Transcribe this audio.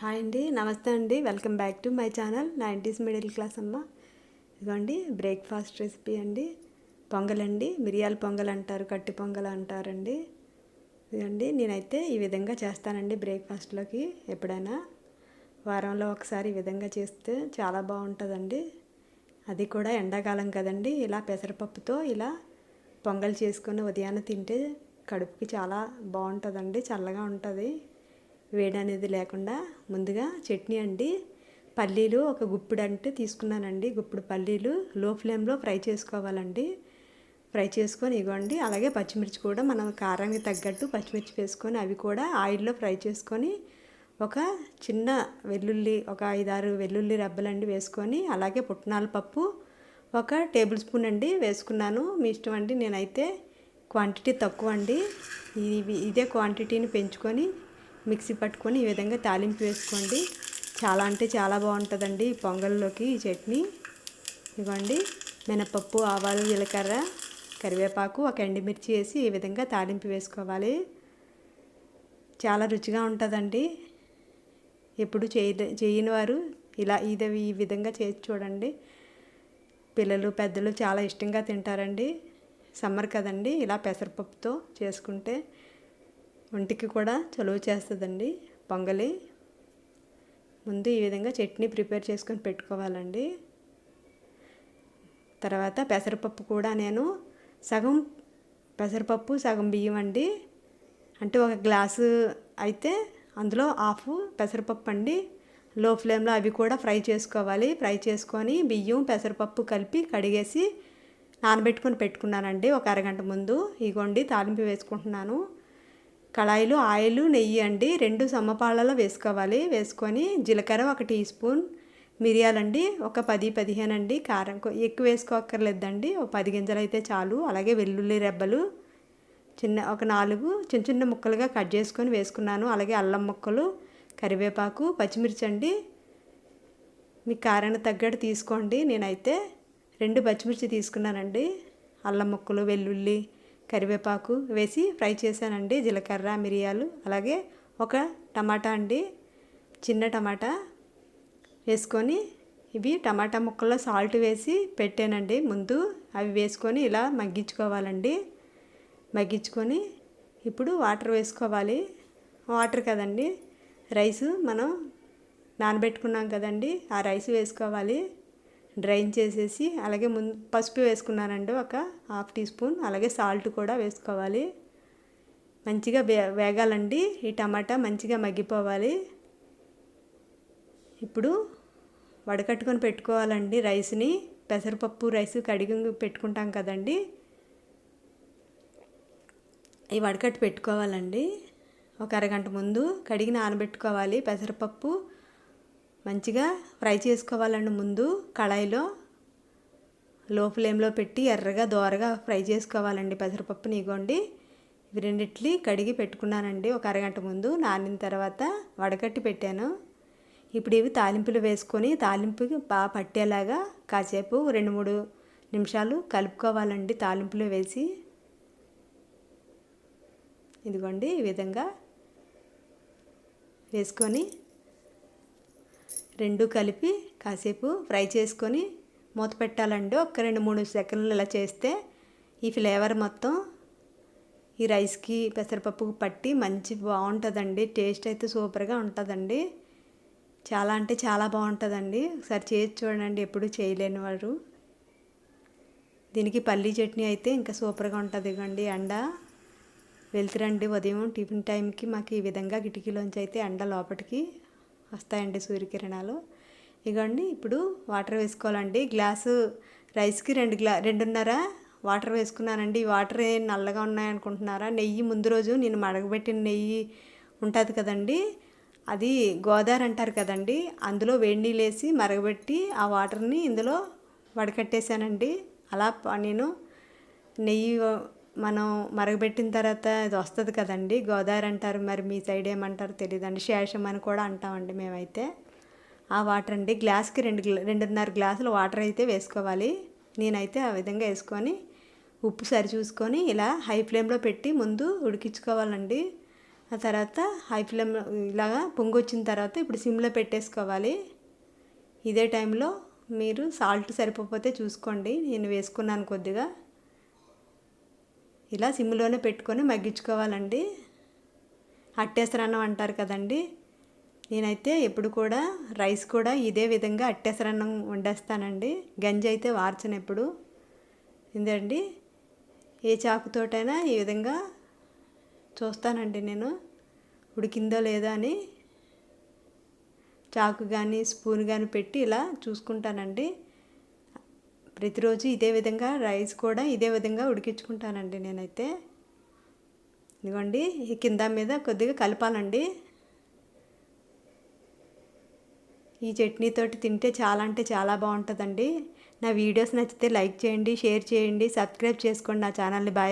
Hi అండి నమస్తే అండి. Welcome back to my channel nineties middle class అమ్మ. ఇదిగోండి బ్రేక్ఫాస్ట్ రెసిపీ అండి. పొంగల్ అండి మిరియాల పొంగల్ అంటారు కట్టి పొంగల్ అంటారండి. ఇదిగోండి నేనైతే ఈ విధంగా చేస్తానండి బ్రేక్ఫాస్ట్లోకి ఎప్పుడైనా. వారంలో ఒకసారి ఈ విధంగా చేస్తే చాలా బాగుంటుందండి. అది కూడా ఎండాకాలం కదండి ఇలా పెసరపప్పుతో ఇలా పొంగల్ చేసుకుని ఉదయాన్నే తింటే కడుపుకి చాలా బాగుంటుందండి చల్లగా ఉంటుంది. వేడి అనేది లేకుండా ముందుగా చట్నీ అండి. పల్లీలు ఒక గుప్పిడు అంటే తీసుకున్నానండి. గుప్పిడు పల్లీలు లో ఫ్లేమ్లో ఫ్రై చేసుకోవాలండి. ఫ్రై చేసుకొని ఇవ్వండి అలాగే పచ్చిమిర్చి కూడా మనం కారానికి తగ్గట్టు పచ్చిమిర్చి వేసుకొని అవి కూడా ఆయిల్లో ఫ్రై చేసుకొని ఒక చిన్న వెల్లుల్లి ఒక ఐదారు వెల్లుల్లి రబ్బలండి వేసుకొని అలాగే పుట్నాల పప్పు ఒక టేబుల్ స్పూన్ అండి వేసుకున్నాను. మీ ఇష్టం అండి? నేనైతే క్వాంటిటీ తక్కువ అండి. ఇదే క్వాంటిటీని పెంచుకొని మిక్సీ పట్టుకొని ఈ విధంగా తాలింపు వేసుకోండి. చాలా అంటే చాలా బాగుంటుందండి పొంగల్లోకి ఈ చట్నీ. ఇవ్వండి. మినపప్పు ఆవాలు జీలకర్ర కరివేపాకు ఒక ఎండుమిర్చి వేసి ఈ విధంగా తాలింపు వేసుకోవాలి. చాలా రుచిగా ఉంటుందండి. ఎప్పుడు చేయ చేయని వారు ఇలా ఇది ఈ విధంగా చేసి చూడండి. పిల్లలు పెద్దలు చాలా ఇష్టంగా తింటారండి. సమ్మర్ కదండి ఇలా పెసరపప్పుతో చేసుకుంటే ఒంటికి కూడా చలువ చేస్తుందండి పొంగలి. ముందు ఈ విధంగా చట్నీ ప్రిపేర్ చేసుకొని పెట్టుకోవాలండి. తర్వాత పెసరపప్పు కూడా నేను సగం పెసరపప్పు సగం బియ్యం అండి. అంటే ఒక గ్లాసు అయితే అందులో హాఫ్ పెసరపప్పు అండి. లో ఫ్లేమ్లో అవి కూడా ఫ్రై చేసుకోవాలి. ఫ్రై చేసుకొని బియ్యం పెసరపప్పు కలిపి కడిగేసి నానబెట్టుకొని పెట్టుకున్నానండి. ఒక అరగంట ముందు. ఇగోండి తాలింపు వేసుకుంటున్నాను. కళాయిలో ఆయిల్ నెయ్యి అండి. రెండు సమపాలలో వేసుకోవాలి. వేసుకొని జీలకర్ర ఒక టీ స్పూన్ మిరియాలండి ఒక పది పదిహేను అండి. కారం ఎక్కువ వేసుకోక్కర్లేదండి. ఒక పది గింజలు అయితే చాలు. అలాగే వెల్లుల్లి రెబ్బలు చిన్న ఒక నాలుగు చిన్న చిన్న ముక్కలుగా కట్ చేసుకొని వేసుకున్నాను. అలాగే అల్లం ముక్కలు కరివేపాకు పచ్చిమిర్చి అండి. మీ కారానికి తగ్గట్టు తీసుకోండి. నేనైతే రెండు పచ్చిమిర్చి తీసుకున్నానండి. అల్లం ముక్కలు వెల్లుల్లి కరివేపాకు వేసి ఫ్రై చేశానండి జీలకర్ర మిరియాలు అలాగే ఒక టమాటా అండి చిన్న టమాటా వేసుకొని ఇవి టమాటా ముక్కల్లో సాల్ట్ వేసి పెట్టానండి. ముందు అవి వేసుకొని ఇలా మగ్గించుకోవాలండి. మగ్గించుకొని ఇప్పుడు వాటర్ వేసుకోవాలి. వాటర్ కదండి రైసు మనం నానబెట్టుకున్నాం కదండి ఆ రైస్ వేసుకోవాలి. డ్రైన్ చేసేసి అలాగే ముందు పసుపు వేసుకున్నానండి ఒక హాఫ్ టీ స్పూన్. అలాగే సాల్ట్ కూడా వేసుకోవాలి. మంచిగా వే వేగాలండి. ఈ టమాటా మంచిగా మగ్గిపోవాలి. ఇప్పుడు వడకట్టుకొని పెట్టుకోవాలండి రైస్ని. పెసరపప్పు రైస్ కడిగి పెట్టుకుంటాం కదండి. ఈ వడకట్టు పెట్టుకోవాలండి. ఒక అరగంట ముందు కడిగి నానబెట్టుకోవాలి పెసరపప్పు. మంచిగా ఫ్రై చేసుకోవాలండి ముందు కళాయిలో. లో ఫ్లేమ్లో పెట్టి ఎర్రగా దోరగా ఫ్రై చేసుకోవాలండి పెసరపప్పు నీగోండి ఇవి రెండిట్లి కడిగి పెట్టుకున్నానండి ఒక అరగంట ముందు. నానిన తర్వాత వడకట్టి పెట్టాను. ఇప్పుడు ఇవి తాలింపులు వేసుకొని తాలింపుకి బాగా పట్టేలాగా కాసేపు రెండు మూడు నిమిషాలు కలుపుకోవాలండి తాలింపులు వేసి. ఇదిగోండి ఈ విధంగా వేసుకొని రెండు కలిపి కాసేపు ఫ్రై చేసుకొని మూత పెట్టాలండి. ఒక రెండు మూడు సెకండ్లు ఇలా చేస్తే ఈ ఫ్లేవర్ మొత్తం ఈ రైస్కి పెసరపప్పుకు పట్టి మంచి బాగుంటుందండి. టేస్ట్ అయితే సూపర్గా ఉంటుందండి. చాలా అంటే చాలా బాగుంటుందండి. ఒకసారి చేసి చూడండి ఎప్పుడు చేయలేని వారు. దీనికి పల్లీ చట్నీ అయితే ఇంకా సూపర్గా ఉంటుంది ఇవ్వండి. ఎండ వెళ్తురండి. ఉదయం టిఫిన్ టైంకి మాకు ఈ విధంగా కిటికీలోంచి అయితే ఎండ లోపలికి వస్తాయండి సూర్యకిరణాలు. ఇగోండి ఇప్పుడు వాటర్ వేసుకోవాలండి. గ్లాసు రైస్కి రెండు గ్లా రెండున్నర వాటర్ వేసుకున్నానండి. ఈ వాటర్ ఏం నల్లగా ఉన్నాయనుకుంటున్నారా? నెయ్యి ముందు రోజు నేను మడగబెట్టిన నెయ్యి ఉంటుంది కదండి అది గోదావరి అంటారు కదండి అందులో వేడి నీళ్ళు వేసి మరగబెట్టి ఆ వాటర్ని ఇందులో వడకట్టేశానండి. అలా నేను నెయ్యి మనం మరగబెట్టిన తర్వాత ఇది వస్తుంది కదండి. గోదావరి అంటారు మరి మీ సైడ్ ఏమంటారు తెలియదండి శేషం అని కూడా అంటామండి మేమైతే. ఆ వాటర్ అండి. గ్లాస్కి రెండు రెండున్నర గ్లాసులు వాటర్ అయితే వేసుకోవాలి. నేనైతే ఆ విధంగా వేసుకొని ఉప్పు సరి చూసుకొని ఇలా హై ఫ్లేమ్లో పెట్టి ముందు ఉడికించుకోవాలండి. ఆ తర్వాత హై ఫ్లేమ్ ఇలాగా పొంగొచ్చిన తర్వాత ఇప్పుడు సిమ్లో పెట్టేసుకోవాలి. ఇదే టైంలో మీరు సాల్ట్ సరిపోతే చూసుకోండి. నేను వేసుకున్నాను కొద్దిగా. ఇలా సిమ్లోనే పెట్టుకొని మగ్గించుకోవాలండి. అట్టేసరన్నం అంటారు కదండి. నేనైతే ఎప్పుడు కూడా రైస్ కూడా ఇదే విధంగా అట్టేసరన్నం వండేస్తానండి. గంజి అయితే వార్చను ఎప్పుడు. ఇందండి? ఏ చాకుతోటైనా ఈ విధంగా చూస్తానండి నేను. ఉడికిందో లేదో అని చాకు కానీ స్పూన్ కానీ పెట్టి ఇలా చూసుకుంటానండి. ప్రతిరోజు ఇదే విధంగా రైస్ కూడా ఇదే విధంగా ఉడికించుకుంటానండి నేనైతే. ఇదిగోండి ఈ కింద మీద కొద్దిగా కలపాలండి. ఈ చట్నీతోటి తింటే చాలా అంటే చాలా బాగుంటుందండి. నా వీడియోస్ నచ్చితే లైక్ చేయండి షేర్ చేయండి సబ్స్క్రైబ్ చేసుకోండి నా ఛానల్ని. బాయ్.